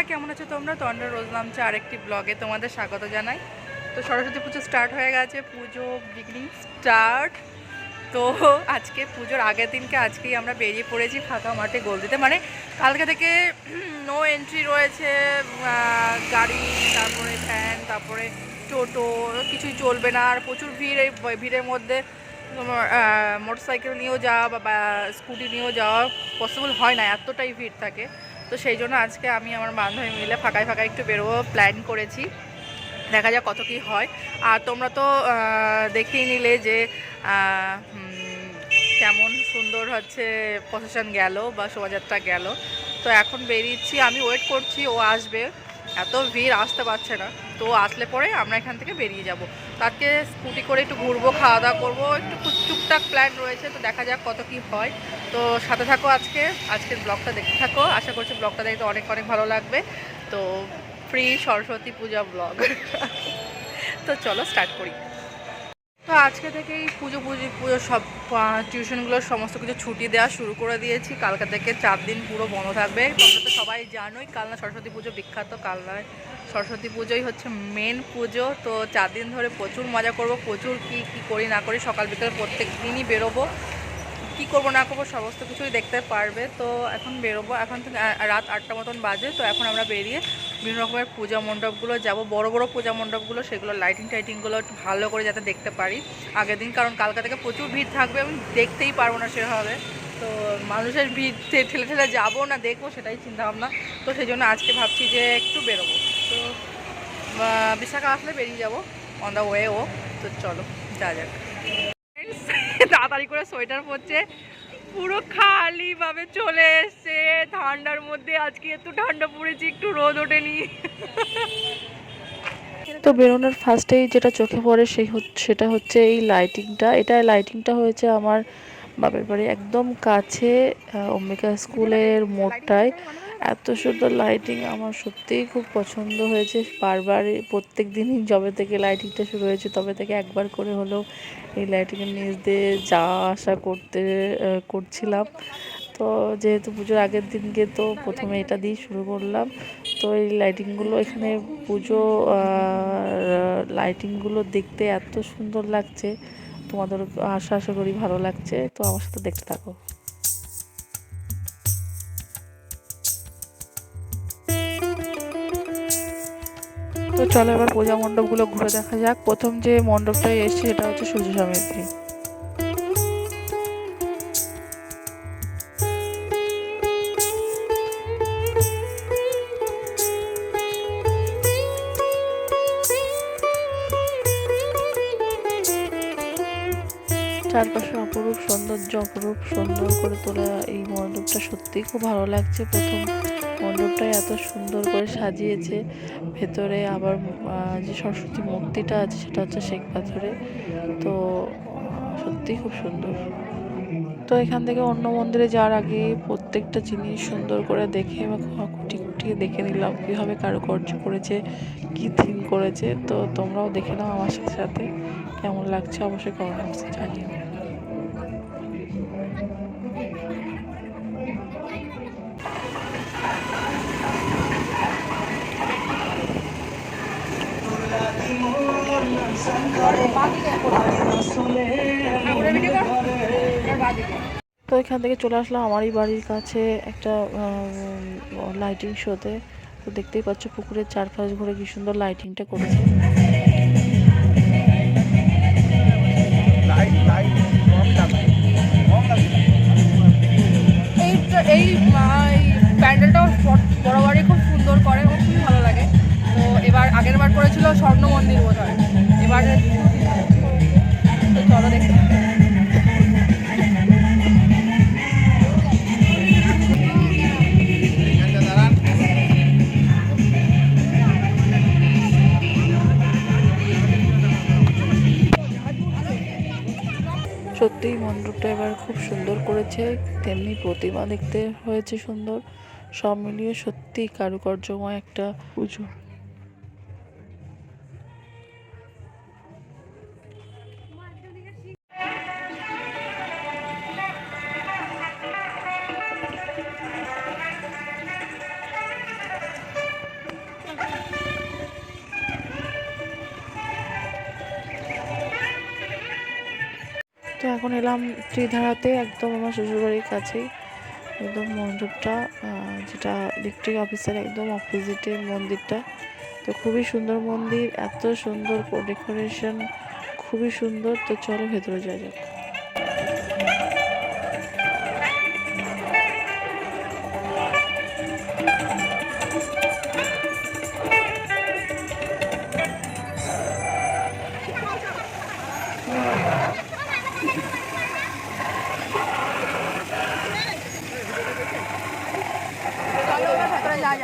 বন্ধুরা, কেমন আছো তোমরা? তো আমরা রোজ নামছে আরেকটি ব্লগে তোমাদের স্বাগত জানাই। তো সরস্বতী পুজো স্টার্ট হয়ে গেছে, পুজো বিগিনিং স্টার্ট তো আজকে পুজোর আগের দিনকে আজকেই আমরা বেরিয়ে পড়েছি ফাঁকা মাঠে গোল দিতে। মানে কালকে থেকে নো এন্ট্রি রয়েছে গাড়ি, তারপরে ভ্যান তারপরে টোটো, কিছুই চলবে না। আর প্রচুর ভিড় এই ভিড়ের মধ্যে মোটর সাইকেল নিয়েও যাওয়া বা স্কুটি নিয়েও যাওয়া পসিবল হয় না, এতটাই ভিড় থাকে। তো সেই জন্য আজকে আমি আমার বান্ধবী মিলে ফাঁকায় ফাঁকায় একটু বেরোবো প্ল্যান করেছি। দেখা যাক কত কি হয়। আর তোমরা তো দেখেই নিলে যে কেমন সুন্দর হচ্ছে প্রসেশন গেল বা শোভাযাত্রা গেল। তো এখন বেরিয়েছি, আমি ওয়েট করছি, ও আসবে। এত ভিড়, আসতে পারছে না। তো আসলে পরে আমরা এখান থেকে বেরিয়ে যাব। তাকে স্কুটি করে একটু ঘুরবো খাওয়া দাওয়া করব, একটু টুক- টুকটাক প্ল্যান রয়েছে, তো দেখা যাক কত কি হয়। তো সাথে থাকো আজকে, আজকের ব্লগটা দেখতে থাকো। আশা করছি ব্লগটা দেখতে অনেক অনেক ভালো লাগবে। তো ফ্রি সরস্বতী পূজা ব্লগ তো চলো স্টার্ট করি। তো আজকে থেকেই পুজো পুজো পুজো সব টিউশনগুলোর সমস্ত কিছু ছুটি দেওয়া শুরু করে দিয়েছি। কালকা থেকে চার দিন পুরো বন্ধ থাকবে। তোমরা তো সবাই জানোই কালনা সরস্বতী পুজো, বিখ্যাত কালনায় সরস্বতী পুজোই হচ্ছে মেন পুজো। তো চার দিন ধরে প্রচুর মজা করব, প্রচুর কি কি করি না করি সকাল বিকাল প্রত্যেক দিনই বেরোবো। কি করব, না করব, সমস্ত কিছুই দেখতে পারবে। তো এখন বেরোবো। এখন থেকে রাত আটটা মতন বাজে, তো এখন আমরা বেরিয়ে বিভিন্ন রকমের পূজা মণ্ডপগুলো যাব। বড় বড় পূজা মণ্ডপগুলো, সেগুলো লাইটিং টাইটিংগুলো একটু ভালো করে যাতে দেখতে পারি। আগের দিন, কারণ কালকা থেকে প্রচুর ভিড় থাকবে, আমি দেখতেই পারব না সেভাবে। তো মানুষের ভিড় ঠেলে ঠেলে যাব না, দেখব, সেটাই চিন্তা ভাবনা তো সেই জন্য আজকে ভাবছি যে একটু বেরোবো। তো বিশাখা আসলে বেরিয়ে যাব। অন দ্য ওয়ে ও। তো চলো, যা যাক। তাড়াতাড়ি করে সোয়েটার পরছে। পুরো খালি ভাবে চলে এসছে। ঠান্ডার মধ্যে আজকে এত ঠান্ডা পড়েছে, একটু রোদ ওঠেনি। তো বেরোনোর ফার্স্টেই যেটা চোখে পড়ে সেই সেটা হচ্ছে এই লাইটিংটা এটা লাইটিংটা হয়েছে আমার বাপের বাড়ি একদম কাছে অম্বিকা স্কুলের মোড়টায়। এত সুন্দর লাইটিং আমার সত্যিই খুব পছন্দ হয়েছে। বারবার প্রত্যেক দিনই যবে থেকে লাইটিংটা শুরু হয়েছে, তবে থেকে একবার করে হলেও এই লাইটিংয়ের নিচ দিয়ে যাওয়া আসা করতে করছিলাম। তো যেহেতু পুজোর আগের দিনকে তো প্রথমে এটা দিয়ে শুরু করলাম, তো এই লাইটিংগুলো এখানে পুজো লাইটিংগুলো দেখতে এত সুন্দর লাগছে। তোমাদের আশা আশা করি ভালো লাগছে। তো আমার সাথে দেখতে থাকো। তো চলো এবার পূজা মণ্ডপগুলো ঘুরে দেখা যাক। প্রথম যে মণ্ডপটায় এসছে সেটা হচ্ছে সূর্য সমিতি চারপাশে অপরূপ সৌন্দর্য, অপরূপ সুন্দর করে তোলা এই মণ্ডপটা সত্যিই খুব ভালো লাগছে প্রথম। মণ্ডপটাই এত সুন্দর করে সাজিয়েছে। ভেতরে আবার যে সরস্বতী মূর্তিটা আছে সেটা হচ্ছে শেখ পাথরে। তো, সত্যিই খুব সুন্দর। তো এখান থেকে অন্য মন্দিরে যাওয়ার আগে প্রত্যেকটা জিনিস সুন্দর করে দেখে বা খুঁটি খুঁটিয়ে দেখে নিলাম, কীভাবে কারুকার্য করেছে, কী থিম করেছে। তো তোমরাও দেখে নাও আমার সাথে সাথে। কেমন লাগছে অবশ্যই কমেন্ট বক্সে জানিও। তো এখান থেকে চলে আসলাম আমারই বাড়ির কাছে একটা লাইটিং শোতে তো দেখতেই পাচ্ছ পুকুরের চারপাশ ঘুরে কি সুন্দর লাইটিংটা করেছে এই প্যান্ডেলটাও আগের বার করেছিল স্বর্ণ মন্দির বোধ হয় এবার চলো দেখতে। সত্যিই মণ্ডপটা এবার খুব সুন্দর করেছে তেমনি প্রতিমা দেখতে হয়েছে সুন্দর। সব মিলিয়ে সত্যি কারুকার্যময় একটা পুজো। এখন এলাম ত্রিধারাতে, একদম আমার শ্বশুরবাড়ির কাছেই। একদম মণ্ডপটা যেটা ইলেকট্রিক অফিসের একদম অপোজিটে মন্দিরটা। তো খুবই সুন্দর মন্দির, এত সুন্দর ডেকোরেশন খুবই সুন্দর। তো চলো ভেতরে যাওয়া যাক।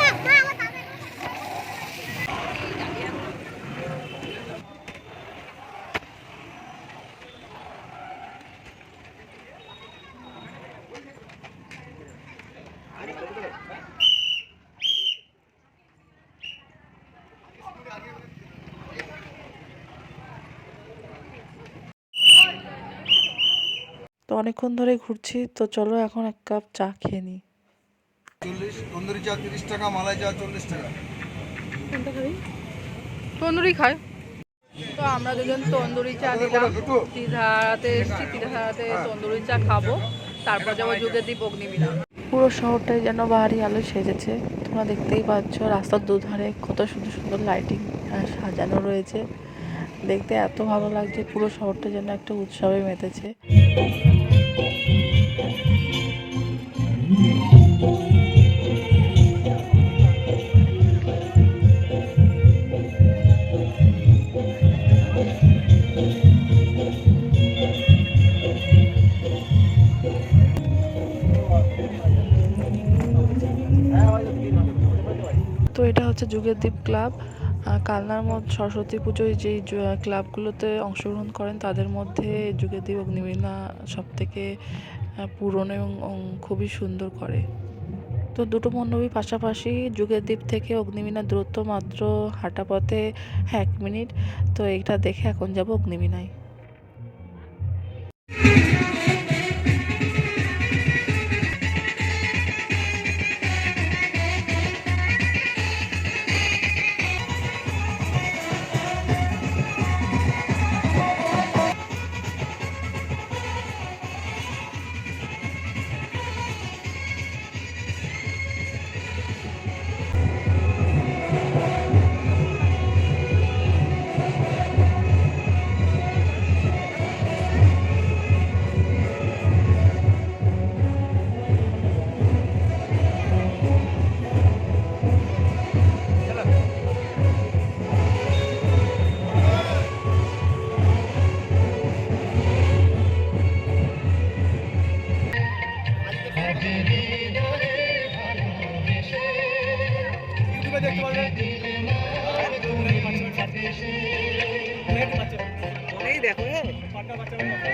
ভেতরে যাওয়া যাক তো অনেকক্ষণ ধরে ঘুরছি তো চলো এখন এক কাপ চা খেয়ে নিই। চল্লিশ তন্দুরি চা তিরিশ টাকা মালাই চা চল্লিশ টাকা। তন্দুরি খায় তো আমরা দুজন তন্দুরি চা দিলাম? ত্রিধারাতে এসছি তন্দুরি চা খাব। তারপর যাব যুগের দ্বীপ অগ্নিবীণা। পুরো শহরটাই যেন বাহারি আলো সেজেছে। তোমরা দেখতেই পাচ্ছ রাস্তার দুধারে কত সুন্দর সুন্দর লাইটিং সাজানো রয়েছে। দেখতে এত ভালো লাগছে পুরো শহরটা যেন একটা উৎসবে মেতেছে। তো এটা হচ্ছে যুগের দ্বীপ ক্লাব। কালনার মধ্যে সরস্বতী পুজোয় যেই ক্লাবগুলোতে অংশগ্রহণ করেন, তাদের মধ্যে যুগের দ্বীপ, অগ্নিবীণা সব থেকে পুরনো এবং খুবই সুন্দর করে। তো দুটো মণ্ডপই পাশাপাশি যুগের দ্বীপ থেকে অগ্নিবীণার দূরত্ব মাত্র হাঁটা পথে এক মিনিট। তো এটা দেখে এখন যাব অগ্নিবীণায়। তো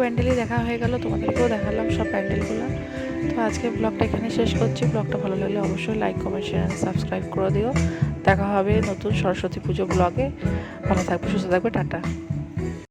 প্যান্ডেলই দেখা হয়ে গেল, তোমাদেরকেও দেখালাম সব প্যান্ডেলগুলো। তো আজকে ব্লগটা এখানে শেষ করছি। ব্লগটা ভালো লাগলে অবশ্যই লাইক কমেন্ট শেয়ার সাবস্ক্রাইব করে দিও। দেখা হবে নতুন সরস্বতী পুজো ব্লগে। ভালো থাকবে, সুস্থ থাকবে, টাটা।